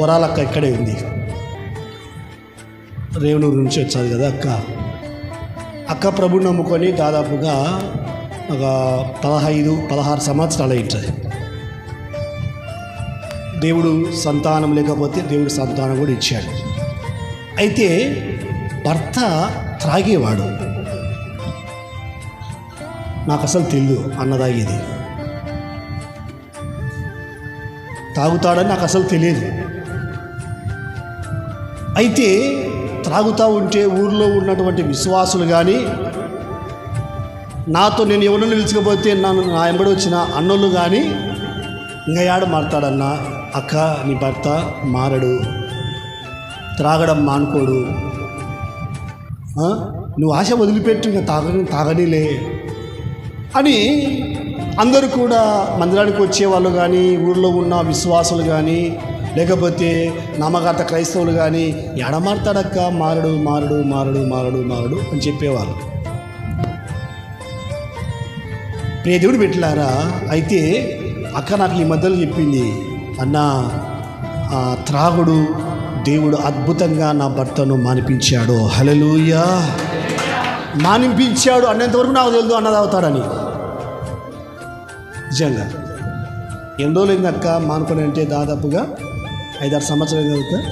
వరాలక్క ఇక్కడే ఉంది. రేవనూరు నుంచి వచ్చారు కదా అక్క. అక్క ప్రభుని నమ్ముకొని దాదాపుగా ఒక పదహైదు పదహారు సంవత్సరాలు అయింటుంది దేవుడు సంతానం లేకపోతే దేవుడు సంతానం కూడా ఇచ్చాడు. అయితే భర్త త్రాగేవాడు. నాకు అసలు తెలియదు అన్నదాగేది. తాగుతాడని నాకు అసలు తెలియదు అయితే త్రాగుతూ ఉంటే ఊర్లో ఉన్నటువంటి విశ్వాసులు కానీ నాతో నేను ఎవరిని నిలిచకపోతే నన్ను నా ఎంబడి వచ్చిన అన్నోళ్ళు కానీ ఇంకా మారతాడన్నా? అక్క నీ భర్త మారడు. త్రాగడం మానుకోడు. నువ్వు ఆశ వదిలిపెట్టు ఇంకా తాగని తాగనిలే. అని అందరూ కూడా మందిరానికి వచ్చేవాళ్ళు కానీ ఊళ్ళో ఉన్న విశ్వాసులు కానీ లేకపోతే నామకార్థ క్రైస్తవులు కానీ ఎడమార్తాడక్క మారడు మారడు మారడు మారడు మారడు అని చెప్పేవాళ్ళు ప్రియ దేవుడు పెట్టారా అయితే అక్క నాకు ఈ మధ్యలో చెప్పింది అన్న త్రాగుడు దేవుడు అద్భుతంగా నా భర్తను మానిపించాడు. హలలుయా మానిపించాడు అన్నంతవరకు నాకు తెలియదు అన్నది అవుతాడని నిజంగా. ఎన్ని రోజులు అక్క మానుకొని అంటే దాదాపుగా ఐదారు సంవత్సరాలు కనుక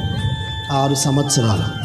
ఆరు సంవత్సరాలు.